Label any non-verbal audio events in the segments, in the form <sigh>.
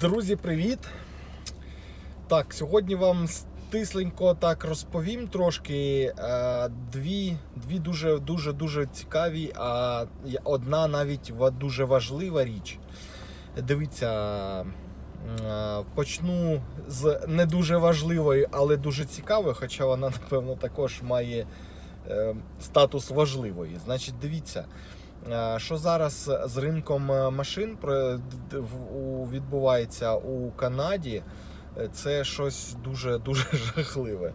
Друзі, привіт! Так, сьогодні вам стисленько так розповім трошки. Е, Дві, дві дуже дуже дуже цікаві, а одна навіть дуже важлива річ. Дивіться, е, почну з не дуже важливої, але дуже цікавої, хоча вона, напевно, також має е, статус важливої. Значить, дивіться. Е, Що зараз з ринком е, машин відбувається у Канаді, е, це щось дуже <laughs> дуже жахливе.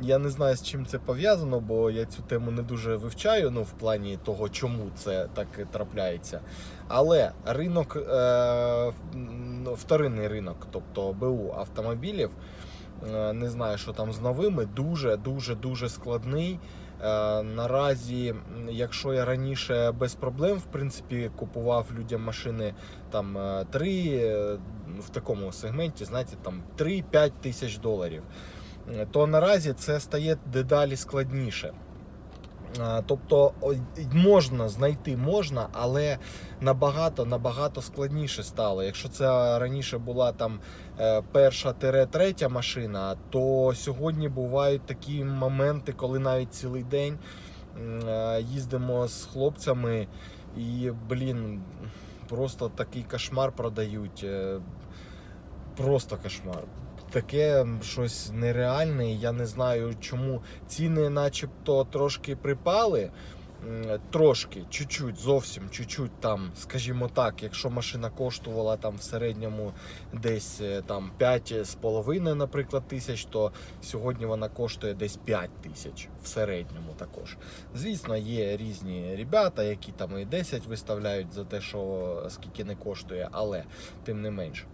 Я не знаю, з чим це пов'язано, бо я цю тему не дуже вивчаю, ну в плані того, чому це так трапляється. Але ринок, вторинний ринок, тобто БУ автомобілів, не знаю, що там з новими, дуже дуже дуже складний. Е, Наразі, якщо я раніше без проблем в принципі купував людям машини там е, 3 е, в такому сегменті, знаєте, там 3-5 тисяч доларів, е, то наразі це стає дедалі складніше. Тобто можна знайти можна, але набагато набагато складніше стало. Якщо це раніше була там е, перша третя машина, то сьогодні бувають такі моменти, коли навіть цілий день е, їздимо з хлопцями і, блін, просто такий кошмар продають. е, Просто кошмар. Таке щось нереальне. Я не знаю, чому ціни, начебто, трошки припали. Трошки, чуть-чуть, зовсім чуть-чуть там, скажімо так, якщо машина коштувала там в середньому десь е, там 5,5, наприклад, тисяч, то сьогодні вона коштує десь 5 тисяч в середньому також. Звісно, є різні ребята, які там і 10 виставляють за те, що скільки не коштує, але тим не менш.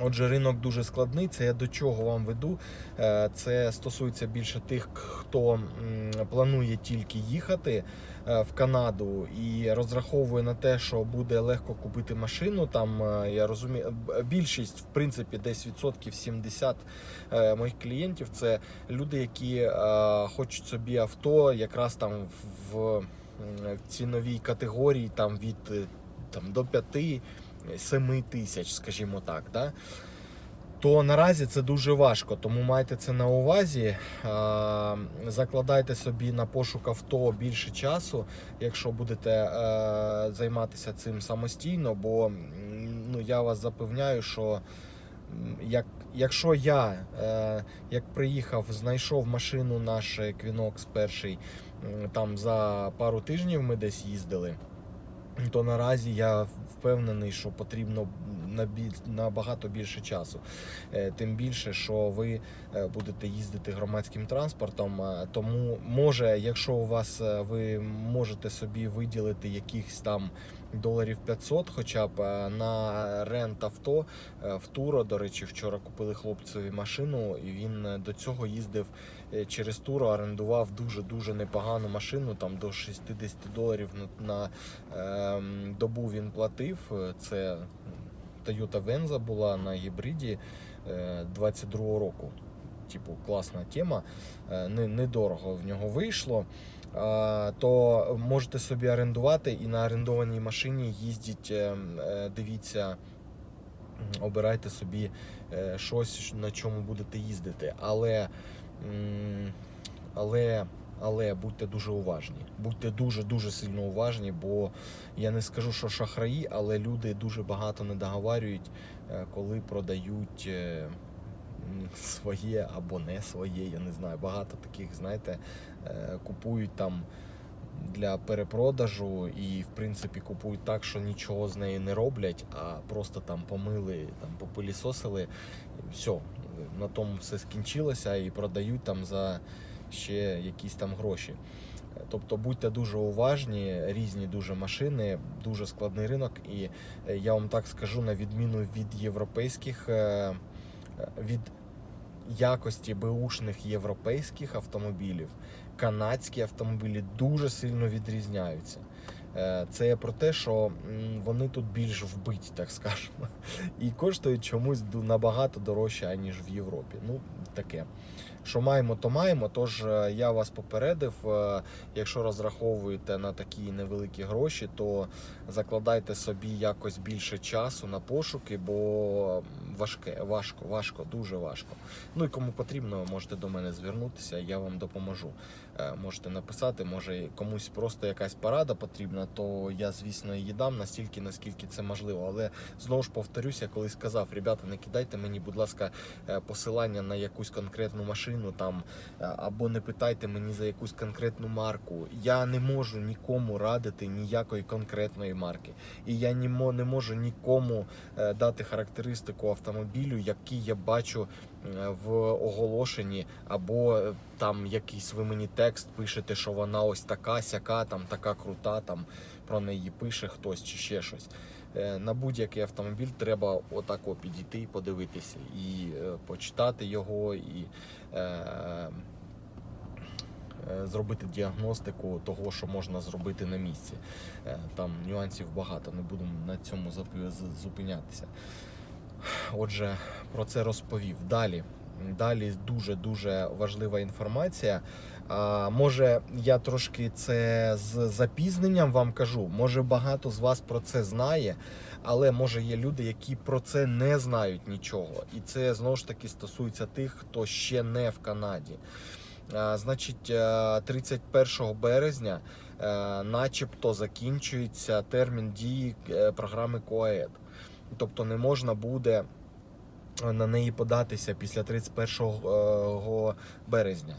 Отже, ринок дуже складний. Це я до чого вам веду. Е, Це стосується більше тих, хто планує тільки їхати е, в Канаду і розраховує на те, що буде легко купити машину. Там е, я розумію, більшість, в принципі, десь відсотків 70 е, моїх клієнтів це люди, які хочуть собі авто, якраз там в, ціновій категорії, там від там до 5 7 тисяч, скажімо так, да? то наразі це дуже важко. Тому майте це на увазі. Закладайте собі на пошук авто більше часу, якщо будете е, займатися цим самостійно, бо ну, я вас запевняю, що як, якщо я е, як приїхав, знайшов машину наш Equinox перший, там за пару тижнів ми десь їздили то наразі я впевнений, що потрібно набагато більше часу. Е, Тим більше, що ви е, будете їздити громадським транспортом. е, Тому може, якщо у вас ви можете собі виділити якихось там доларів 500, хоча б на рент авто в Туро. До речі, вчора купили хлопцеві машину, і він до цього їздив через Туро, орендував дуже дуже непогану машину, там до 60 доларів на, ем, добу він платив. Це Toyota Venza була на гібриді е, 22-го року. Типу, класна тема. Е, недорого в нього вийшло. То можете собі орендувати і на орендованій машині їздіть, е, е, дивіться, обирайте собі е, щось, на чому будете їздити. Але, але, але будьте дуже уважні. Будьте дуже дуже сильно уважні, бо я не скажу, що шахраї, але люди дуже багато не договарюють, е, коли продають. е, Своє або не своє, я не знаю. Багато таких, знаєте, е, купують там для перепродажу і, в принципі, купують так, що нічого з неї не роблять, а просто там помили, там попилісосили. Все, на тому все скінчилося і продають там за ще якісь там гроші. Тобто будьте дуже уважні, різні дуже машини, дуже складний ринок. І е, я вам так скажу, на відміну від європейських, е, е, від якості беушних європейських автомобілів, канадські автомобілі дуже сильно відрізняються. Це про те, що вони тут більш вбиті, так скажемо, і коштують чомусь набагато дорожче, аніж в Європі. Ну, таке. Що маємо, то маємо. Тож е, я вас попередив. е, Якщо розраховуєте на такі невеликі гроші, то закладайте собі якось більше часу на пошуки, бо важке, важко, важко, дуже важко. Ну і кому потрібно, можете до мене звернутися, я вам допоможу. Е, Можете написати, може комусь просто якась порада потрібна, то я, звісно, її дам настільки, наскільки це можливо. Але знову ж повторюся, я колись сказав, ребята, не кидайте мені, будь ласка, посилання на якусь конкретну машину там е, або не питайте мені за якусь конкретну марку. Я не можу нікому радити ніякої конкретної марки. І я не можу нікому е, дати характеристику автомобілю, який я бачу в оголошенні, або е, там якийсь ви мені текст пишете, що вона ось така, сяка, там така крута, там про неї пише хтось чи ще щось. Е, На будь-який автомобіль треба отако підійти і подивитися, і е, почитати його, і е, е, зробити діагностику того, що можна зробити на місці. Е, Там нюансів багато, не будемо на цьому зупинятися. Отже, про це розповів. Далі. Далі дуже дуже важлива інформація. А, може, я трошки це з запізненням вам кажу. Може, багато з вас про це знає, але може є люди, які про це не знають нічого. І це знову ж таки стосується тих, хто ще не в Канаді. А, Значить, е, 31 березня, е, начебто, закінчується термін дії е, програми КОАЕД. Тобто не можна буде на неї податися після 31 березня.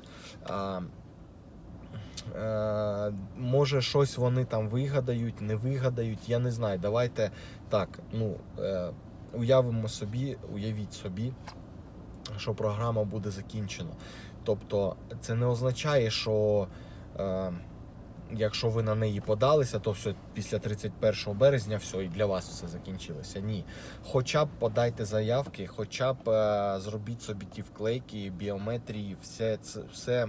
Е, Може, щось вони там вигадають, не вигадають, я не знаю. Давайте так, ну, е, уявимо собі, уявіть собі, що програма буде закінчена. Тобто, це не означає, що е, якщо ви на неї подалися, то все після 31 березня все і для вас все закінчилося. Ні. Хоча б подайте заявки, хоча б е, зробіть собі ті вклейки, біометрії, все це все.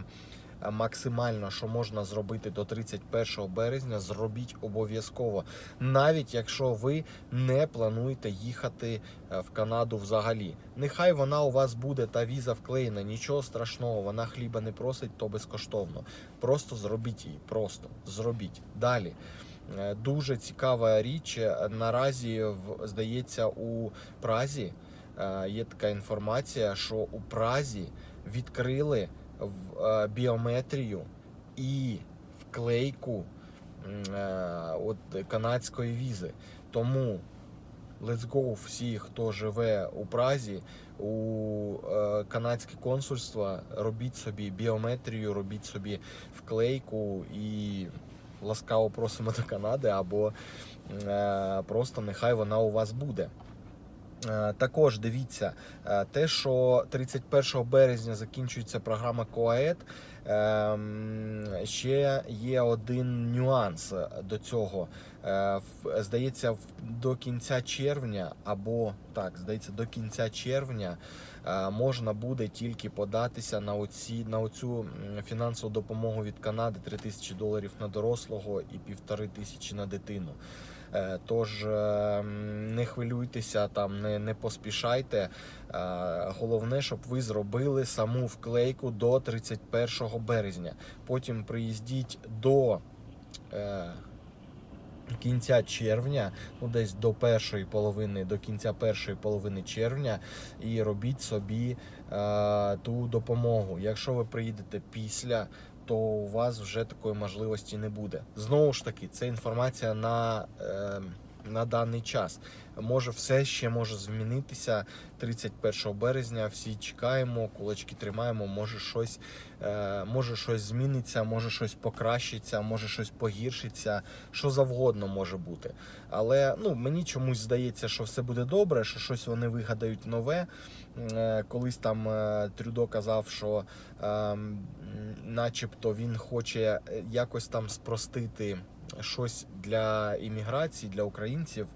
Е, Максимально, що можна зробити до 31 березня, зробіть обов'язково, навіть якщо ви не плануєте їхати е, в Канаду взагалі. Нехай вона у вас буде та віза вклеєна, нічого страшного, вона хліба не просить, то безкоштовно. Просто зробіть її, просто зробіть. Далі. Е, Дуже цікава річ. Наразі, здається, у Празі є така інформація, що у Празі відкрили в е, біометрію і вклейку е, от канадської візи. Тому let's go всі, хто живе у Празі, у е, канадське консульство, робіть собі біометрію, робіть собі вклейку і ласкаво просимо до Канади, або просто нехай вона у вас буде. Е, Також дивіться, е, те, що 31 березня закінчується програма КОАЕД, ем, ще є один нюанс до цього. Е, Здається, до кінця червня, або так, здається, до кінця червня можна буде тільки податися на оці на оцю фінансову допомогу від Канади 3 тисячі доларів на дорослого і півтори тисячі на дитину. Е, Тож е, не хвилюйтеся, там не, не поспішайте. Е, Головне, щоб ви зробили саму вклейку до 31 березня. Потім приїздіть до кінця червня, ну десь до першої половини, до кінця першої половини червня, і робіть собі е, ту допомогу. Якщо ви приїдете після, то у вас вже такої можливості не буде. Знову ж таки, це інформація на, е, на даний час. Може, все ще може змінитися 31 березня. Всі чекаємо, кулачки тримаємо. Може щось, е, може щось зміниться, може щось покращиться, може щось погіршиться. Що завгодно може бути. Але ну мені чомусь здається, що все буде добре, що щось вони вигадають нове. Е, Колись там е, Трюдо казав, що е, начебто він хоче якось там спростити щось для імміграції, для українців,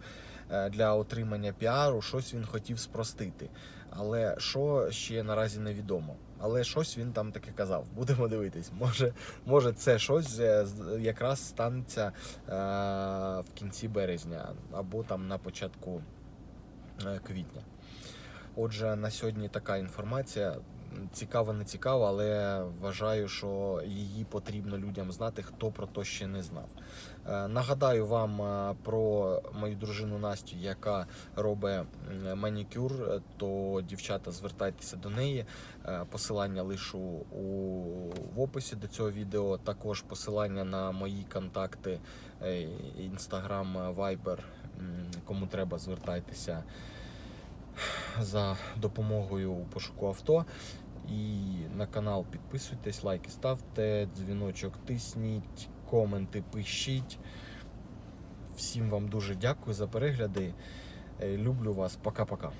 е, для отримання піару, щось він хотів спростити. Але що ще наразі невідомо. Але щось він там таке казав. <laughs> Будемо дивитись. Може, може це щось е, якраз станеться е, в кінці березня або там на початку квітня. Отже, на сьогодні така інформація. Цікаво, не цікаво, але вважаю, що її потрібно людям знати, хто про то ще не знав. Е, Нагадаю вам е, про мою дружину Настю, яка робить манікюр, е, то дівчата звертайтеся до неї. Посилання лишу у в описі до цього відео. Також посилання на мої контакти Instagram, Viber. Кому треба, звертайтеся за допомогою у пошуку авто. І на канал підписуйтесь, лайки ставте, дзвіночок тисніть, коменти пишіть. Всім вам дуже дякую за перегляди. Е, Люблю вас. Пока-пока.